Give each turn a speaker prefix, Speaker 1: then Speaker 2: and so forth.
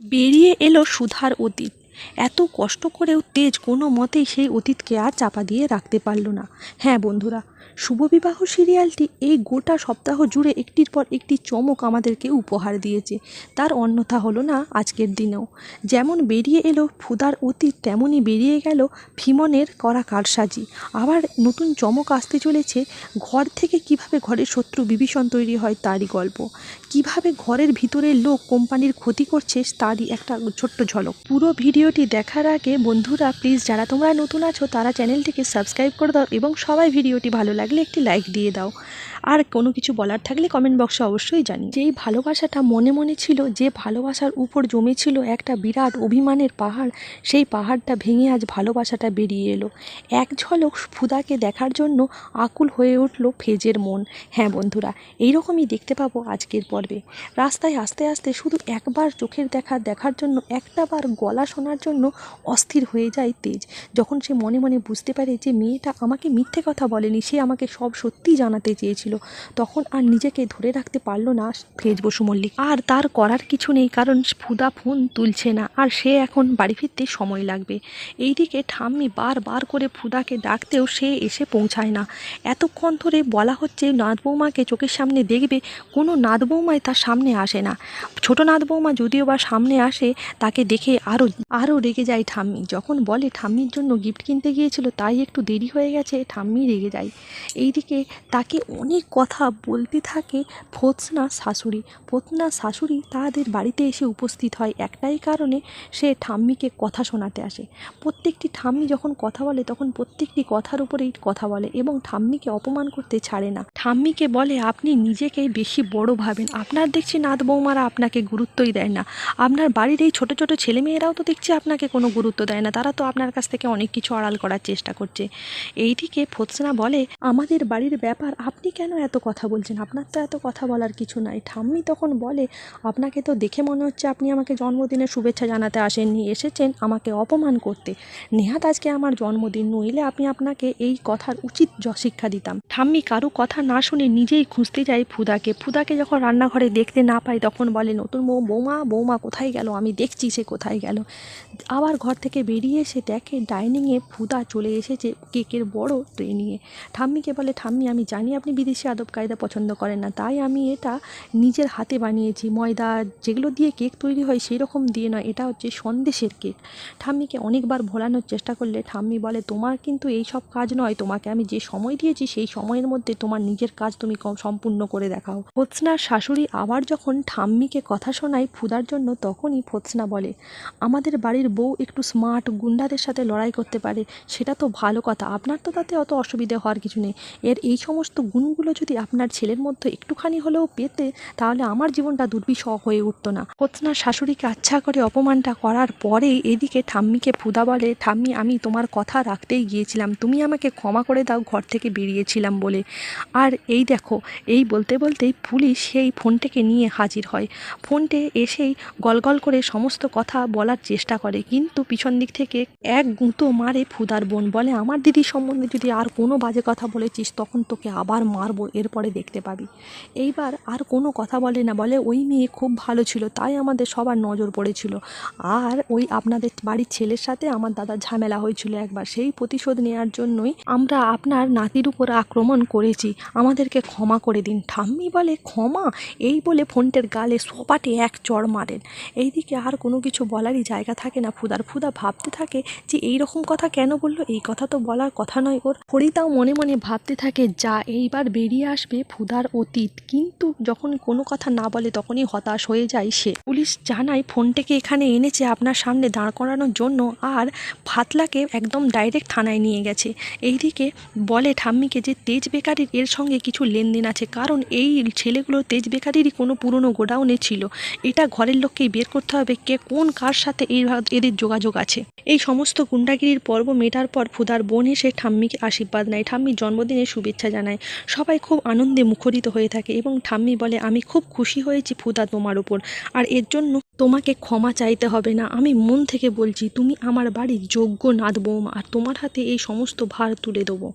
Speaker 1: বেরিয়ে এলো সুধার অতীত। এত কষ্ট করেও তেজ কোনো মতেই সেই অতীতকে আর চাপা দিয়ে রাখতে পারল না। হ্যাঁ বন্ধুরা শুভবিবাহ সিরিয়ালটি এই গোটা সপ্তাহ জুড়ে একটির পর একটি চমক আমাদেরকে উপহার দিয়েছে। তার অন্যথা হলো না আজকের দিনেও। যেমন বেরিয়ে এলো, ফুদার অতীত তেমনই বেরিয়ে গেল ভীমনের করা কারসাজি। আবার নতুন চমক আসতে চলেছে, ঘর থেকে কীভাবে ঘরের শত্রু বিভীষণ তৈরি হয় তারই গল্প। কীভাবে ঘরের ভিতরের লোক কোম্পানির ক্ষতি করছে তারই একটা ছোট্ট ঝলক। পুরো ভিডিওটি দেখার আগে বন্ধুরা প্লিজ যারা তোমরা নতুন আছো, তারা চ্যানেলটিকে সাবস্ক্রাইব করে দাও এবং সবাই ভিডিওটি ভালো লাগলে একটি লাইক দিয়ে দাও। আর কোনো কিছু বলার থাকলে কমেন্ট বক্সে অবশ্যই জানি যেই ভালোবাসাটা মনে মনে ছিল, যে ভালোবাসার উপর জমেছিল একটা বিরাট অভিমানের পাহাড়, সেই পাহাড়টা ভেঙে আজ ভালোবাসাটা বেরিয়ে এলো। এক ঝলক ফুদাকে দেখার জন্য আকুল হয়ে উঠল ফেজের মন। হ্যাঁ বন্ধুরা, এইরকমই দেখতে পাবো আজকের পর্বে। রাস্তায় আস্তে আস্তে শুধু একবার চোখের দেখা দেখার জন্য, একটা বার গলা শোনার জন্য অস্থির হয়ে যায় তেজ। যখন সে মনে মনে বুঝতে পারে যে, মেয়েটা আমাকে মিথ্যে কথা বলেনি, সে আমাকে সব সত্যি জানাতে চেয়েছিল। তখন আর নিজেকে ধরে রাখতে পারল না ফেজ বসু মল্লিক আর তার করার কিছু নেই, কারণ ফুদা ফোন তুলছে না, আর সে এখন বাড়ি ফিরতে সময় লাগবে। এইদিকে ঠাম্মি বারবার করে ফুদাকে ডাকতেও সে এসে পৌঁছায় না। এতক্ষণ ধরে বলা হচ্ছে নাথ বৌমাকে চোখের সামনে দেখবে, কোনো নাথ বৌমাই তার সামনে আসে না। ছোট নাথ বৌমা যদিও বা সামনে আসে, তাকে দেখে আরও আরও রেগে যায় ঠাম্মি। যখন বলে ঠাম্মির জন্য গিফট কিনতে গিয়েছিল, তাই একটু দেরি হয়ে গেছে, ঠাম্মি রেগে যায়। এইদিকে তাকে অনেক কথা বলতে থাকে ফোৎসনা শাশুড়ি। ফোৎনা শাশুড়ি তাদের বাড়িতে এসে উপস্থিত হয়। একটাই কারণে সে ঠাম্মিকে কথা শোনাতে আসে। প্রত্যেকটি ঠাম্মি যখন কথা বলে, তখন প্রত্যেকটি কথার উপরেই কথা বলে এবং ঠাম্মিকে অপমান করতে ছাড়ে না। ঠাম্মিকে বলে, আপনি নিজেকে বেশি বড় ভাবেন। আপনার দেখছি নাথ বৌমারা আপনাকে গুরুত্বই দেয় না। আপনার বাড়ির এই ছোট ছোট ছেলেমেয়েরাও তো দেখছি আপনাকে কোনো গুরুত্ব দেয় না। তারা তো আপনার কাছ থেকে অনেক কিছু আড়াল করার চেষ্টা করছে। এইদিকে ফোৎসনা বলে, আমাদের বাড়ির ব্যাপার, আপনি কেন এত কথা বলছেন? আপনার তো এত কথা বলার কিছু নাই। ঠাম্মি তখন বলে, আপনাকে তো দেখে মনে হচ্ছে আপনি আমাকে জন্মদিনের শুভেচ্ছা জানাতে আসেননি। এসেছেন আমাকে অপমান করতে। নেহাত আজকে আমার জন্মদিন নইলে আমি আপনাকে এই কথার উচিত শিক্ষা দিতাম। ঠাম্মি কারও কথা না শুনে নিজেই খুঁজতে যায় ফুদাকে। ফুদাকে যখন রান্নাঘরে দেখতে না পাই তখন বলে, নতুন বউ, বৌমা বৌমা কোথায় গেল? আমি দেখছি সে কোথায় গেল। আবার ঘর থেকে বেরিয়ে এসে দেখে ডাইনিংয়ে ফুদা চলে এসেছে কেকের বড় ট্রে নিয়ে। ঠাম্মিকে বলে, ঠাম্মি, আমি জানি আপনি বিদেশি আদব কায়দা পছন্দ করেন না। তাই আমি এটা নিজের হাতে বানিয়েছি। ময়দা যেগুলো দিয়ে কেক তৈরি হয় সেই রকম দিয়ে নয়, এটা হচ্ছে সন্দেশের কেক। ঠাম্মিকে অনেকবার ভোলানোর চেষ্টা করলে ঠাম্মি বলে, তোমার কিন্তু এই সব কাজ নয়, তোমাকে আমি যে সময় দিয়েছি সেই সময়ের মধ্যে তোমার নিজের কাজ তুমি সম্পূর্ণ করে দেখাও। ফোৎসনার শাশুড়ি আবার যখন ঠাম্মিকে কথা শোনায় ফুদার জন্য, তখনই ফোৎসনা বলে, আমাদের বাড়ির বউ একটু স্মার্ট, গুন্ডাদের সাথে লড়াই করতে পারে, সেটা তো ভালো কথা। আপনার তো তাতে অত অসুবিধে হওয়ার কিছু নেই। এর এই সমস্ত গুণগুলো যদি আপনার ছেলের মধ্যে একটুখানি হলেও পেতে, তাহলে আমার জীবনটা দুর্বিষহ হয়ে উঠতো না। ফোৎসনার শাশুড়িকে আচ্ছা করে অপমানটা করার পরেই এদিকে ঠাম্মিকে ফুদা বলে, ঠাম্মি, আমি তোমার কথা রাখতেই গিয়েছিলাম। তুমি আমাকে ক্ষমা করে দাও, ঘর থেকে বেরিয়েছিলাম বলে। আর এই দেখো, এই বলতে বলতেই পুলিশ সেই ফোনটাকে নিয়ে হাজির হয়। ফোনটে এসেই গলগল করে সমস্ত কথা বলার চেষ্টা করে। কিন্তু পিছন দিক থেকে এক গুঁতো মারে ফুদার বোন বলে, আমার দিদি সম্বন্ধে যদি আর কোনো বাজে কথা বলেছিস, তখন তোকে আবার মারবো এরপরে দেখতে পাবি। এইবার আর কোনো কথা বলে না, বলে ওই মেয়ে খুব ভালো ছিল, তাই আমাদের সবার নজর পড়েছিল। আর ওই আপনাদের বাড়ির ছেলের সাথে আমার দাদার ঝামেলা হয়েছিল একবার, সেই প্রতিশোধ নেওয়ার জন্যই আমরা আপনার নাতির উপর আক্রমণ করেছি। আমাদেরকে ক্ষমা করে দিন। ঠাম্মি বলে, ক্ষমা? এই বলে ফোনটের গালে সপাটে এক চড় মারেন। এইদিকে আর কোনো কিছু বলারই জায়গা থাকে না। ফুদার ফুদা ভাবতে থাকে যে এই রকম কথা কেন বলল? এই কথা তো বলার কথা নয় ওর। ফরিতাও মনে মনে ভাবতে থাকে, যা এইবার বেরিয়ে আসবে ফুদার অতীত। কিন্তু যখন কোনো কথা না বলে তখনই হতাশ হয়ে যায় সে। পুলিশ জানায় ফোনটাকে এখানে এনেছে আপনার সামনে দাঁড় করানোর জন্য আর ফাতলাকে একদম ডাইরেক্ট থানায় নিয়ে গেছে। এইদিকে বলে ঠাম্মিকে যে তেজ বেকারির এর সঙ্গে কিছু লেনদেন আছে, কারণ এই ছেলেগুলো তেজ বেকারিরই কোনো পুরনো গোডাউনে ছিল। এটা ঘরের লোককেই বের করতে হবে কে কোন কার সাথে এই এদের যোগাযোগ আছে। এই সমস্ত গুন্ডাগিরির পর্ব মেটার পর ফুদার বোন এসে ঠাম্মিকে আশীর্বাদ নেয়। ঠাম্মির জন্মদিনের শুভেচ্ছা জানায়। সবাই খুব আনন্দে মুখরিত হয়ে থাকে এবং ঠাম্মি বলে, আমি খুব খুশি হয়েছি ফুদা তোমার উপর। আর এর জন্য তোমাকে ক্ষমা চাইতে হবে না। আমি মন থেকে বলছি, তুমি আমার বাড়ির যোগ্য নাথ বৌমা আর তোমার হাতে এই সমস্ত ভার তুলে দেবো।